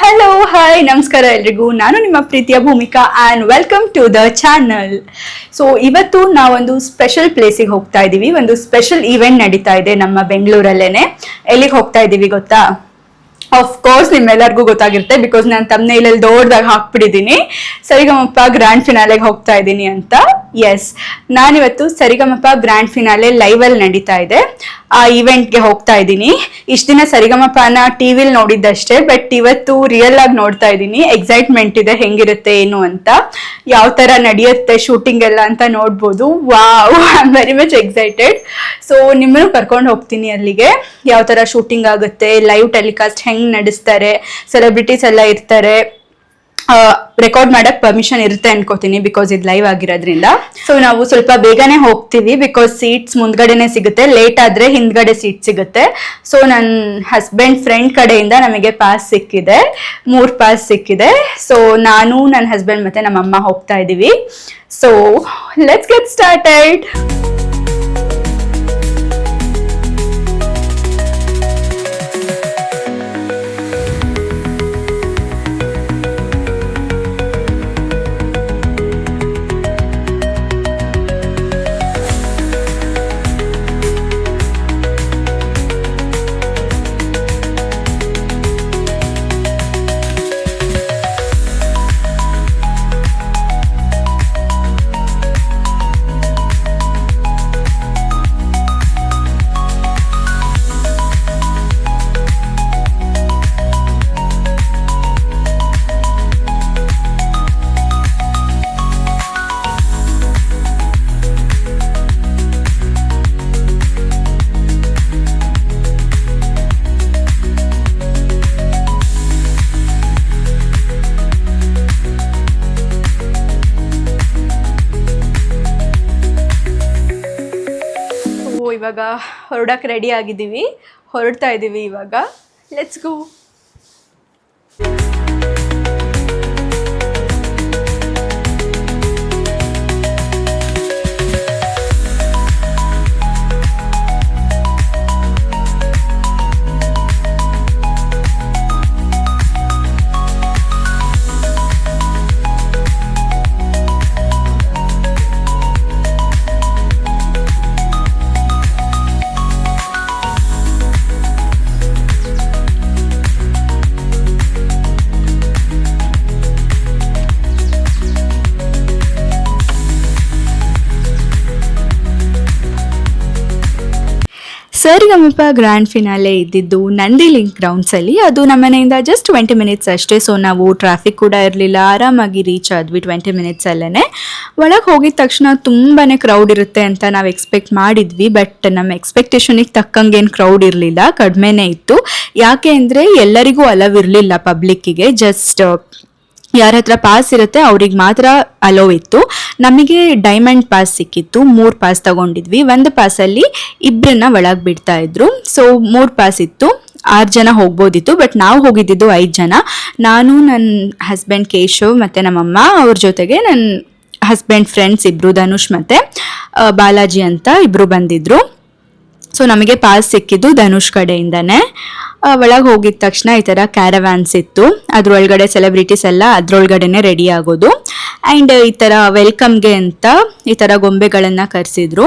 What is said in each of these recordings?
Hello hi ನಮಸ್ಕಾರ ಎಲ್ರಿಗೂ. ನಾನು ನಿಮ್ಮ ಪ್ರೀತಿಯ Bhoomika and welcome to the channel so ಇವತ್ತು ನಾವೊಂದು ಸ್ಪೆಷಲ್ ಪ್ಲೇಸಿಗೆ ಹೋಗ್ತಾ ಇದ್ದೀವಿ ಒಂದು ಸ್ಪೆಷಲ್ ಈವೆಂಟ್ ನಡೀತಾ ಇದೆ ನಮ್ಮ ಬೆಂಗಳೂರಲ್ಲೇನೆ. ಎಲ್ಲಿಗೆ ಹೋಗ್ತಾ ಇದ್ದೀವಿ ಗೊತ್ತಾ? ಆಫ್ ಕೋರ್ಸ್ ನಿಮ್ಮೆಲ್ಲರಿಗೂ ಗೊತ್ತಾಗಿರುತ್ತೆ ಬಿಕಾಸ್ ನಾನು ತಮ್ಮನೇಲಲ್ಲಿ ದೊಡ್ಡದಾಗಿ ಹಾಕ್ಬಿಟ್ಟಿದ್ದೀನಿ ಸರಿಗಮಪ್ಪ ಗ್ರ್ಯಾಂಡ್ ಫಿನಾಲೆಗೆ ಹೋಗ್ತಾ ಇದ್ದೀನಿ ಅಂತ. ಎಸ್ ನಾನಿವತ್ತು ಸರಿಗಮಪ್ಪ ಗ್ರ್ಯಾಂಡ್ ಫಿನಾಲೆ ಲೈವಲ್ಲಿ ನಡೀತಾ ಇದೆ. ಆ ಇವೆಂಟ್ಗೆ ಹೋಗ್ತಾ ಇದ್ದೀನಿ. ಇಷ್ಟು ದಿನ ಸರಿಗಮಪ್ಪನ ಟಿ ವಿಲಿ ನೋಡಿದ್ದಷ್ಟೇ ಬಟ್ ಇವತ್ತು ರಿಯಲ್ ಆಗಿ ನೋಡ್ತಾ ಇದ್ದೀನಿ. ಎಕ್ಸೈಟ್ಮೆಂಟ್ ಇದೆ, ಹೆಂಗಿರುತ್ತೆ, ಏನು ಅಂತ. ಯಾವ ಥರ ನಡೆಯುತ್ತೆ ಶೂಟಿಂಗ್ ಎಲ್ಲ ಅಂತ ನೋಡ್ಬೋದು. Wow I am very much excited so ನಿಮ್ಮನ್ನು ಕರ್ಕೊಂಡು ಹೋಗ್ತೀನಿ ಅಲ್ಲಿಗೆ. ಯಾವ ಥರ ಶೂಟಿಂಗ್ ಆಗುತ್ತೆ ಲೈವ್ ಟೆಲಿಕಾಸ್ಟ್ ಹೆಂಗ್ ನಡೆಸ್ತಾರೆ ಸೆಲೆಬ್ರಿಟೀಸ್ ಎಲ್ಲ ಇರ್ತಾರೆ ರೆಕಾರ್ಡ್ ಮಾಡಕ್ ಪರ್ಮಿಷನ್ ಇರುತ್ತೆ ಅನ್ಕೋತೀನಿ ಬಿಕಾಸ್ ಇದು ಲೈವ್ ಆಗಿರೋದ್ರಿಂದ. ಸೊ ನಾವು ಸ್ವಲ್ಪ ಬೇಗನೆ ಹೋಗ್ತೀವಿ ಬಿಕಾಸ್ ಸೀಟ್ಸ್ ಮುಂದ್ಗಡೆನೆ ಸಿಗುತ್ತೆ ಲೇಟ್ ಆದ್ರೆ ಹಿಂದ್ಗಡೆ ಸೀಟ್ ಸಿಗುತ್ತೆ. ಸೊ ನನ್ನ ಹಸ್ಬೆಂಡ್ ಫ್ರೆಂಡ್ ಕಡೆಯಿಂದ ನಮಗೆ ಪಾಸ್ ಸಿಕ್ಕಿದೆ, ಮೂರ್ ಪಾಸ್ ಸಿಕ್ಕಿದೆ. ಸೊ ನಾನು ನನ್ನ ಹಸ್ಬೆಂಡ್ ಮತ್ತೆ ನಮ್ಮ ಅಮ್ಮ ಹೋಗ್ತಾ ಇದೀವಿ. ಸೊ ಲೆಟ್ಸ್ ಗೆಟ್ ಸ್ಟಾರ್ಟೆಡ್ ಇವಾಗ ಹೊರಡಕ್ಕೆ ರೆಡಿ ಆಗಿದ್ದೀವಿ. ಹೊರಡ್ತಾ ಇದ್ದೀವಿ ಇವಾಗ. Let's go Sa Re Ga Ma Pa grand finale ಇದ್ದಿದ್ದು ನಂದಿ ಲಿಂಕ್ ಗ್ರೌಂಡ್ಸಲ್ಲಿ ಅದು ನಮ್ಮ ಮನೆಯಿಂದ ಜಸ್ಟ್ ಟ್ವೆಂಟಿ ಮಿನಿಟ್ಸ್ ಅಷ್ಟೇ. ಸೊ ನಾವು ಟ್ರಾಫಿಕ್ ಕೂಡ ಇರಲಿಲ್ಲ. ಆರಾಮಾಗಿ ರೀಚ್ ಆದ್ವಿ ಟ್ವೆಂಟಿ ಮಿನಿಟ್ಸಲ್ಲೇ ಒಳಗೆ ಹೋಗಿದ ತಕ್ಷಣ ತುಂಬಾ ಕ್ರೌಡ್ ಇರುತ್ತೆ ಅಂತ ನಾವು ಎಕ್ಸ್ಪೆಕ್ಟ್ ಮಾಡಿದ್ವಿ. ಬಟ್ ನಮ್ಮ ಎಕ್ಸ್ಪೆಕ್ಟೇಷನಿಗೆ ತಕ್ಕಂಗೆ ಏನು ಕ್ರೌಡ್ ಇರಲಿಲ್ಲ. ಕಡಿಮೆನೇ ಇತ್ತು. ಯಾಕೆ ಅಂದರೆ ಎಲ್ಲರಿಗೂ ಅಲವ್ ಇರಲಿಲ್ಲ ಪಬ್ಲಿಕ್ಕಿಗೆ ಜಸ್ಟ್ ಯಾರ ಹತ್ರ ಪಾಸ್ ಇರುತ್ತೆ, ಅವ್ರಿಗೆ ಮಾತ್ರ ಅಲೋ ಇತ್ತು. ನಮಗೆ ಡೈಮಂಡ್ ಪಾಸ್ ಸಿಕ್ಕಿತ್ತು, ಮೂರು ಪಾಸ್ ತಗೊಂಡಿದ್ವಿ. ಒಂದು ಪಾಸಲ್ಲಿ ಇಬ್ಬರನ್ನ ಒಳಗೆ ಬಿಡ್ತಾ ಇದ್ರು. ಸೊ ಮೂರು ಪಾಸ್ ಇತ್ತು. ಆರು ಜನ ಹೋಗ್ಬೋದಿತ್ತು ಬಟ್ ನಾವು ಹೋಗಿದ್ದಿದ್ದು ಐದು ಜನ. ನಾನು ನನ್ನ ಹಸ್ಬೆಂಡ್ ಕೇಶವ್ ಮತ್ತು ನಮ್ಮಮ್ಮ, ಅವ್ರ ಜೊತೆಗೆ ನನ್ನ ಹಸ್ಬೆಂಡ್ ಫ್ರೆಂಡ್ಸ್ ಇಬ್ಬರು ಧನುಷ್ ಮತ್ತು ಬಾಲಾಜಿ ಅಂತ ಇಬ್ಬರು ಬಂದಿದ್ರು. ಸೊ ನಮಗೆ ಪಾಸ್ ಸಿಕ್ಕಿದ್ದು ಧನುಷ್ ಕಡೆಯಿಂದನೇ. ಒಳಗೆ ಹೋಗಿದ ತಕ್ಷಣ ಈ ಥರ ಕ್ಯಾರವ್ಯಾನ್ಸ್ ಇತ್ತು. ಅದ್ರೊಳಗಡೆ ಸೆಲೆಬ್ರಿಟೀಸ್ ಎಲ್ಲ ಅದ್ರೊಳಗಡೆನೆ ರೆಡಿ ಆಗೋದು. ಆ್ಯಂಡ್ ಈ ಥರ ವೆಲ್ಕಮ್ಗೆ ಅಂತ ಈ ಥರ ಗೊಂಬೆಗಳನ್ನು ಕರೆಸಿದ್ರು.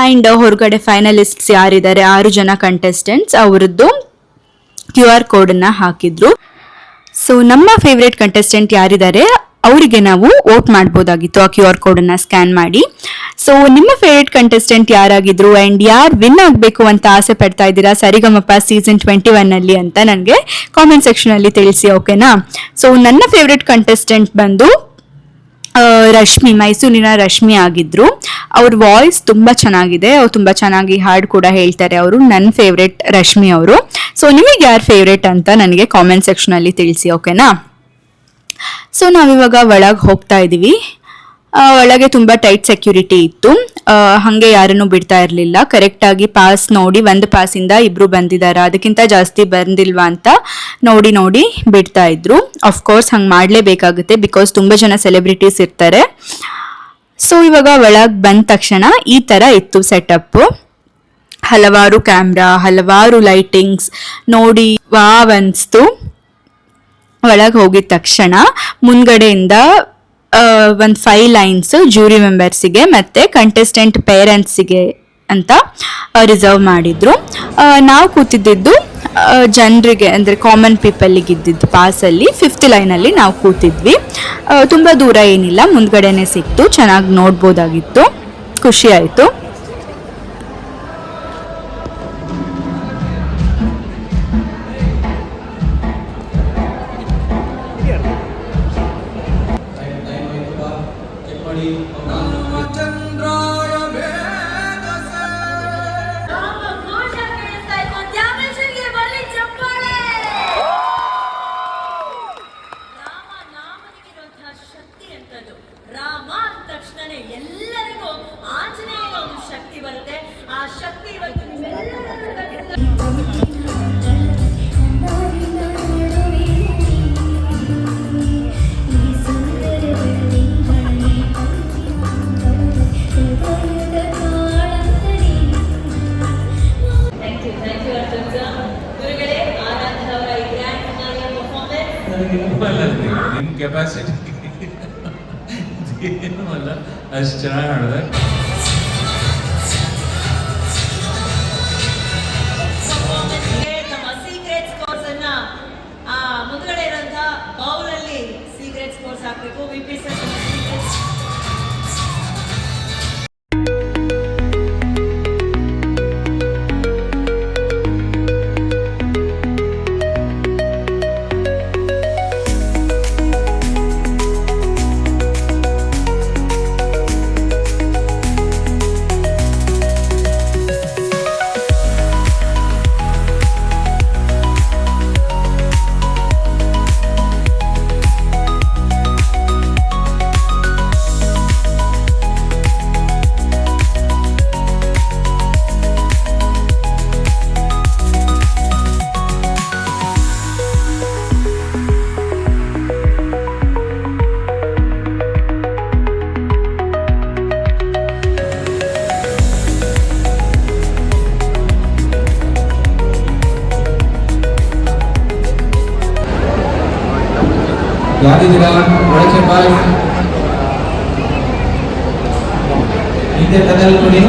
ಆ್ಯಂಡ್ ಹೊರಗಡೆ ಫೈನಲಿಸ್ಟ್ಸ್ ಯಾರಿದ್ದಾರೆ? ಆರು ಜನ ಕಂಟೆಸ್ಟೆಂಟ್ಸ್ ಅವ್ರದ್ದು ಕ್ಯೂ ಆರ್ ಕೋಡನ್ನು ಹಾಕಿದ್ರು. ಸೊ ನಮ್ಮ ಫೇವ್ರೆಟ್ ಕಂಟೆಸ್ಟೆಂಟ್ ಯಾರಿದ್ದಾರೆ? ಅವರಿಗೆ ನಾವು ವೋಟ್ ಮಾಡ್ಬೋದಾಗಿತ್ತು ಆ ಕ್ಯೂ ಆರ್ ಕೋಡನ್ನು ಸ್ಕ್ಯಾನ್ ಮಾಡಿ. ಸೊ ನಿಮ್ಮ ಫೇವ್ರೇಟ್ ಕಂಟೆಸ್ಟೆಂಟ್ ಯಾರಾಗಿದ್ರು ಆ್ಯಂಡ್ ಯಾರು ವಿನ್ ಆಗಬೇಕು ಅಂತ ಆಸೆ ಪಡ್ತಾ ಇದ್ದೀರಾ? ಸರಿಗಮಪ್ಪ ಸೀಸನ್ ಟ್ವೆಂಟಿ ಒನ್ನಲ್ಲಿ ಅಂತ ನನಗೆ ಕಾಮೆಂಟ್ ಸೆಕ್ಷನಲ್ಲಿ ತಿಳಿಸಿ ಓಕೆನಾ ಸೊ ನನ್ನ ಫೇವ್ರೆಟ್ ಕಂಟೆಸ್ಟೆಂಟ್ ಬಂದು ರಶ್ಮಿ, ಮೈಸೂರಿನ ರಶ್ಮಿ ಆಗಿದ್ರು. ಅವ್ರ ವಾಯ್ಸ್ ತುಂಬ ಚೆನ್ನಾಗಿದೆ. ಅವ್ರು ತುಂಬ ಚೆನ್ನಾಗಿ ಹಾಡು ಕೂಡ ಹೇಳ್ತಾರೆ ಅವರು. ನನ್ನ ಫೇವ್ರೆಟ್ ರಶ್ಮಿ ಅವರು. ಸೊ ನಿಮಗೆ ಯಾರು ಫೇವ್ರೆಟ್ ಅಂತ ನನಗೆ ಕಾಮೆಂಟ್ ಸೆಕ್ಷನಲ್ಲಿ ತಿಳಿಸಿ ಓಕೆನಾ ಸೊ ನಾವಿವಾಗ ಒಳಗೆ ಹೋಗ್ತಾ ಇದ್ದೀವಿ ಒಳಗೆ ತುಂಬ ಟೈಟ್ ಸೆಕ್ಯೂರಿಟಿ ಇತ್ತು. ಹಾಗೆ ಯಾರನ್ನು ಬಿಡ್ತಾ ಇರಲಿಲ್ಲ. ಕರೆಕ್ಟಾಗಿ ಪಾಸ್ ನೋಡಿ, ಒಂದು ಪಾಸಿಂದ ಇಬ್ಬರು ಬಂದಿದ್ದಾರೆ ಅದಕ್ಕಿಂತ ಜಾಸ್ತಿ ಬಂದಿಲ್ವಾ ಅಂತ ನೋಡಿ ನೋಡಿ ಬಿಡ್ತಾ ಇದ್ರು. ಕೋರ್ಸ್ ಹಂಗೆ ಮಾಡಲೇಬೇಕಾಗುತ್ತೆ ಬಿಕಾಸ್ ತುಂಬ ಜನ ಸೆಲೆಬ್ರಿಟೀಸ್ ಇರ್ತಾರೆ. ಸೊ ಇವಾಗ ಒಳಗೆ ಬಂದ ತಕ್ಷಣ ಈ ಥರ ಇತ್ತು ಸೆಟಪ್ಪು ಹಲವಾರು ಕ್ಯಾಮ್ರಾ ಹಲವಾರು ಲೈಟಿಂಗ್ಸ್ ನೋಡಿ, ವಾವ್ ಅನಿಸ್ತು. ಒಳಗೆ ಹೋಗಿದ ತಕ್ಷಣ ಮುಂದ್ಗಡೆಯಿಂದ ಒಂದು ಫೈವ್ ಲೈನ್ಸ್ ಜೂರಿ ಮೆಂಬರ್ಸಿಗೆ ಮತ್ತು ಕಂಟೆಸ್ಟೆಂಟ್ ಪೇರೆಂಟ್ಸಿಗೆ ಅಂತ ರಿಸರ್ವ್ ಮಾಡಿದ್ರು. ನಾವು ಕೂತಿದ್ದಿದ್ದು ಜನರಿಗೆ ಅಂದರೆ ಕಾಮನ್ ಪೀಪಲ್ಲಿಗೆ ಇದ್ದಿದ್ದು ಪಾಸಲ್ಲಿ ಫಿಫ್ತ್ ಲೈನಲ್ಲಿ ನಾವು ಕೂತಿದ್ವಿ. ತುಂಬ ದೂರ ಏನಿಲ್ಲ, ಮುಂದ್ಗಡೆನೆ ಸಿಕ್ತು, ಚೆನ್ನಾಗಿ ನೋಡ್ಬೋದಾಗಿತ್ತು, ಖುಷಿ ಆಯಿತು. ನನಗೆ ನಿಮ್ಮ ಕೆಪಾಸಿಟಿ ಏನೂ ಅಲ್ಲ. ಅಷ್ಟು ಚೆನ್ನಾಗಿ ಮಾಡಿದೆ ಯಾರಿದ್ದೀರಾ ಒಳಗೆ ಬಾಯ್ ಹಿಂದೆ ಕದಲ್ ಕೊಡಿ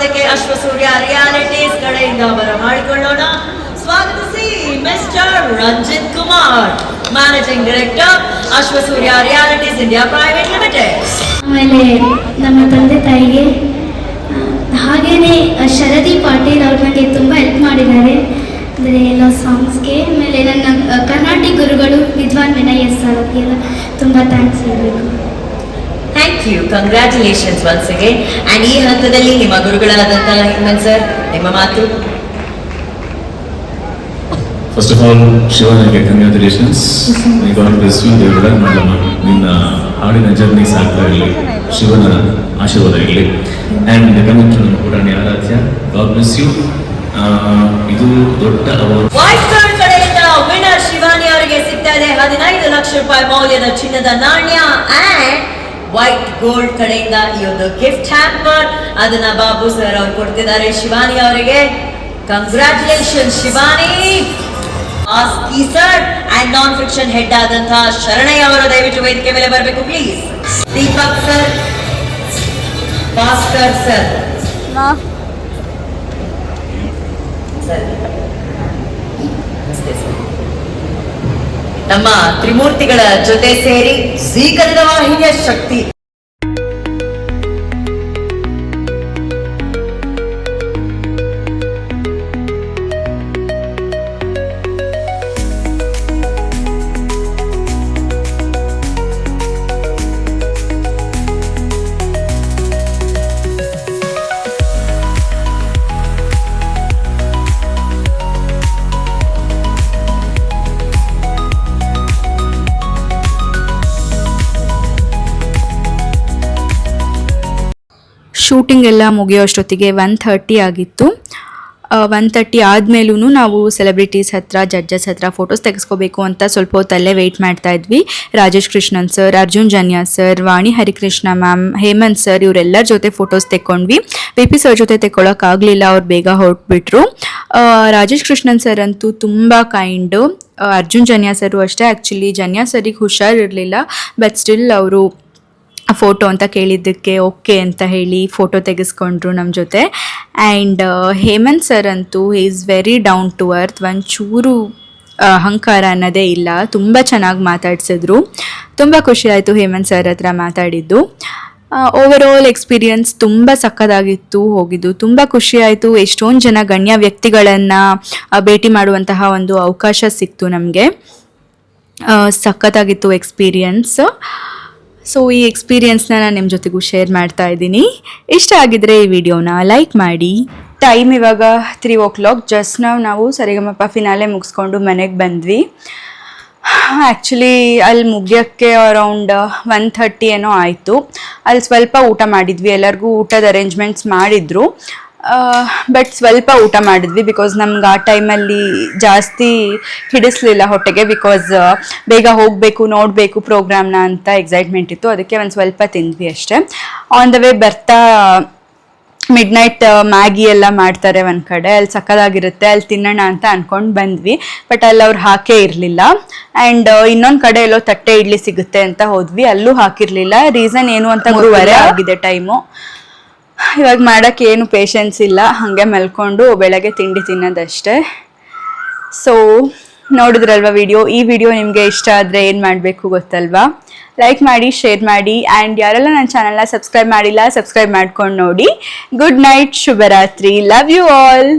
ಪ್ರೆಸೆಂಟ್ ಅಶ್ವ ಅಶ್ವಸೂರ್ಯ ರಿಯಾಲಿಟೀಸ್ ಕಡೆಯಿಂದ ಬರಮಾಡಿಕೊಳ್ಳೋಣ ಸ್ವಾಗತಿಸಿ mister Ranjit Kumar managing director Ashwasurya Realities India private limited ಆಮೇಲೆ ನಮ್ಮ ತಂದೆ ತಾಯಿಗೆ ಹಾಗೇನೆ ಶರದಿ ಪಾಟೀಲ್ ಅವ್ರು ನನಗೆ ತುಂಬ ಹೆಲ್ಪ್ ಮಾಡಿದ್ದಾರೆ. ಅಂದರೆ ಎಲ್ಲ ಸಾಂಗ್ಸ್ಗೆ ಆಮೇಲೆ ನನ್ನ ಕರ್ನಾಟಿಕ್ ಕರ್ನಾಟಕ ಗುರುಗಳು ವಿದ್ವಾನ್ ವಿನಯ್ ಎಸ್ ಸರ್ ಅವ್ರಿಗೆಲ್ಲ ತುಂಬ ಥ್ಯಾಂಕ್ಸ್ ಹೇಳಬೇಕು. Thank you congratulations once again and ಈ ಹಂತದಲ್ಲಿ ನಿಮ್ಮ ಗುರುಗಳಾದಂತಹ ಹೇಮಂತ್ ಸರ್ ನಿಮ್ಮ ಮಾತು? ಫಸ್ಟ್ ಆಫ್ ಆಲ್ ಶಿವನಿಗೆ ಕಂಗ್ರ್ಯಾಚುಲೇಷನ್ಸ್ ಈ ಗಾಡ್ ಬ್ಲೆಸ್ ಯು ದೇವರ. ನಿನ್ನ ಹಾಡಿನ ಜರ್ನಿ ಸಾಗ್ತಾ ಇರಲಿ ಶಿವನ ಆಶೀರ್ವಾದ ಇರಲಿ ಆ್ಯಂಡ್ ಕಮಿಂಗ್ ಟು ನಮ್ಮ Purani Aaradhya god bless you ಇದು ದೊಡ್ಡ ಅವಾರ್ಡ್. ಶಿವಾನಿ ಅವರಿಗೆ ಸಿಗ್ತಾ ಇದೆ. ಹದಿನೈದು ಲಕ್ಷ ರೂಪಾಯಿ ಮೌಲ್ಯದ ಚಿನ್ನದ ನಾಣ್ಯ. ಅಂಡ್ ವೈಟ್ ಗೋಲ್ಡ್ ಕಡೆಯಿಂದ ಈ ಒಂದು ಗಿಫ್ಟ್ ಹ್ಯಾಂಪರ್ ಅದನ್ನ ಬಾಬು ಸರ್ ಅವ್ರು ಕೊಡ್ತಿದ್ದಾರೆ. ಶಿವಾನಿ ಅವರಿಗೆ. Congratulation Shivani! Aski sir and non fiction head ಆದಂತಹ ಶರಣಯ್ಯ ಅವರು ದಯವಿಟ್ಟು ವೇದಿಕೆ ಮೇಲೆ ಬರಬೇಕು please Deepak sir Bhaskar sir sir ನಮಸ್ತೆ ಸರ್. ನಮ್ಮ ತ್ರಿಮೂರ್ತಿಗಳ ಜೊತೆ ಸೇರಿ ಸ್ವೀಕರಣ ವಾಹಿನಿಯ ಶಕ್ತಿ. ಶೂಟಿಂಗ್ ಎಲ್ಲ ಮುಗಿಯೋ ಅಷ್ಟೊತ್ತಿಗೆ ಒನ್ ಥರ್ಟಿ ಆಗಿತ್ತು. ಒನ್ ತರ್ಟಿ ಆದಮೇಲೂ ನಾವು ಸೆಲೆಬ್ರಿಟೀಸ್ ಹತ್ರ ಜಡ್ಜಸ್ ಹತ್ರ ಫೋಟೋಸ್ ತೆಗೆಸ್ಕೋಬೇಕು ಅಂತ ಸ್ವಲ್ಪ ಹೊತ್ತಲ್ಲೇ ವೆಯ್ಟ್ ಮಾಡ್ತಾ ಇದ್ವಿ. Rajesh Krishnan sir Arjun Janya sir Vani Harikrishna ma'am Hemanth sir ಇವರೆಲ್ಲರ ಜೊತೆ ಫೋಟೋಸ್ ತೆಕ್ಕೊಂಡ್ವಿ. ಪಿ ಪಿ ಸರ್ ಜೊತೆ ತೆಕ್ಕೊಳ್ಳೋಕ್ಕಾಗಲಿಲ್ಲ ಅವ್ರು ಬೇಗ ಹೊರಟ್ಬಿಟ್ರು. ರಾಜೇಶ್ ಕೃಷ್ಣನ್ ಸರ್ ಅಂತೂ ತುಂಬ ಕೈಂಡು ಅರ್ಜುನ್ ಜನ್ಯಾ ಸರು ಅಷ್ಟೇ ಆ್ಯಕ್ಚುಲಿ ಜನ್ಯಾ ಸರಿಗೆ ಹುಷಾರಿರಲಿಲ್ಲ ಬಟ್ ಸ್ಟಿಲ್ ಅವರು ಫೋಟೋ ಅಂತ ಕೇಳಿದ್ದಕ್ಕೆ ಓಕೆ ಅಂತ ಹೇಳಿ ಫೋಟೋ ತೆಗೆಸ್ಕೊಂಡ್ರು ನಮ್ಮ ಜೊತೆ. ಆ್ಯಂಡ್ ಹೇಮಂತ್ ಸರ್ ಅಂತೂ is very down to earth ಒಂಚೂರು ಅಹಂಕಾರ ಅನ್ನೋದೇ ಇಲ್ಲ. ತುಂಬ ಚೆನ್ನಾಗಿ ಮಾತಾಡ್ಸಿದ್ರು. ತುಂಬ ಖುಷಿಯಾಯಿತು ಹೇಮಂತ್ ಸರ್ ಹತ್ರ ಮಾತಾಡಿದ್ದು. ಓವರ್ ಆಲ್ ಎಕ್ಸ್ಪೀರಿಯನ್ಸ್ ತುಂಬ ಸಕ್ಕದಾಗಿತ್ತು ಹೋಗಿದ್ದು. ತುಂಬ ಖುಷಿಯಾಯಿತು ಎಷ್ಟೊಂದು ಜನ ಗಣ್ಯ ವ್ಯಕ್ತಿಗಳನ್ನು ಭೇಟಿ ಮಾಡುವಂತಹ ಒಂದು ಅವಕಾಶ ಸಿಕ್ತು ನಮಗೆ. ಸಖತ್ತಾಗಿತ್ತು ಎಕ್ಸ್ಪೀರಿಯನ್ಸ್ ಸೊ ಈ ಎಕ್ಸ್ಪೀರಿಯನ್ಸ್ನ ನಾನು ನಿಮ್ಮ ಜೊತೆಗೂ ಶೇರ್ ಮಾಡ್ತಾ ಇದ್ದೀನಿ. ಇಷ್ಟ ಆಗಿದ್ರೆ ಈ ವಿಡಿಯೋನ ಲೈಕ್ ಮಾಡಿ. ಟೈಮ್ ಇವಾಗ ತ್ರೀ ಓ ಕ್ಲಾಕ್ ಜಸ್ಟ್ ನಾವು ನಾವು ಸರಿಗಮಪ್ಪ ಫಿನಾಲೆ ಮುಗಿಸ್ಕೊಂಡು ಮನೆಗೆ ಬಂದ್ವಿ. ಆ್ಯಕ್ಚುಲಿ ಅಲ್ಲಿ ಮುಗಿಯೋಕ್ಕೆ ಅರೌಂಡ್ ಒನ್ ಥರ್ಟಿ ಏನೋ ಆಯಿತು. ಅಲ್ಲಿ ಸ್ವಲ್ಪ ಊಟ ಮಾಡಿದ್ವಿ. ಎಲ್ಲರಿಗೂ ಊಟದ ಅರೇಂಜ್ಮೆಂಟ್ಸ್ ಮಾಡಿದ್ರು. ಬಟ್ ಸ್ವಲ್ಪ ಊಟ ಮಾಡಿದ್ವಿ ಬಿಕಾಸ್ ನಮ್ಗೆ ಆ ಟೈಮಲ್ಲಿ ಜಾಸ್ತಿ ಹಿಡಿಸ್ಲಿಲ್ಲ ಹೊಟ್ಟೆಗೆ ಬಿಕಾಸ್ ಬೇಗ ಹೋಗಬೇಕು ನೋಡಬೇಕು ಪ್ರೋಗ್ರಾಮ್ನ ಅಂತ ಎಕ್ಸೈಟ್ಮೆಂಟ್ ಇತ್ತು. ಅದಕ್ಕೆ ಒಂದು ಸ್ವಲ್ಪ ತಿಂದ್ವಿ ಅಷ್ಟೇ. ಆನ್ ದ ವೇ ಬರ್ತಾ ಮಿಡ್ ನೈಟ್ ಮ್ಯಾಗಿ ಎಲ್ಲ ಮಾಡ್ತಾರೆ ಒಂದು ಕಡೆ. ಅಲ್ಲಿ ಸಕ್ಕದಾಗಿರುತ್ತೆ ಅಲ್ಲಿ ತಿನ್ನೋಣ ಅಂತ ಅಂದ್ಕೊಂಡು ಬಂದ್ವಿ. ಬಟ್ ಅಲ್ಲಿ ಅವ್ರು ಹಾಕೇ ಇರಲಿಲ್ಲ. ಆ್ಯಂಡ್ ಇನ್ನೊಂದು ಕಡೆ ಎಲ್ಲೋ ತಟ್ಟೆ ಇಡ್ಲಿ ಸಿಗುತ್ತೆ ಅಂತ ಹೋದ್ವಿ. ಅಲ್ಲೂ ಹಾಕಿರಲಿಲ್ಲ. ರೀಸನ್ ಏನು ಅಂತ ಮೂರುವರೆ ಆಗಿದೆ ಟೈಮು ಇವಾಗ ಮಾಡೋಕ್ಕೆ ಏನು ಪೇಷನ್ಸ್ ಇಲ್ಲ. ಹಾಗೆ ಮಲ್ಕೊಂಡು ಬೆಳಗ್ಗೆ ತಿಂಡಿ ತಿನ್ನೋದಷ್ಟೇ. ಸೊ ನೋಡಿದ್ರಲ್ವಾ ವಿಡಿಯೋ ಈ ವಿಡಿಯೋ ನಿಮಗೆ ಇಷ್ಟ ಆದರೆ ಏನು ಮಾಡಬೇಕು ಗೊತ್ತಲ್ವಾ? ಲೈಕ್ ಮಾಡಿ ಶೇರ್ ಮಾಡಿ ಆ್ಯಂಡ್ ಯಾರೆಲ್ಲ ನನ್ನ ಚಾನಲ್ನ ಸಬ್ಸ್ಕ್ರೈಬ್ ಮಾಡಿಲ್ಲ ಸಬ್ಸ್ಕ್ರೈಬ್ ಮಾಡ್ಕೊಂಡು ನೋಡಿ. ಗುಡ್ ನೈಟ್ ಶುಭರಾತ್ರಿ. Love you all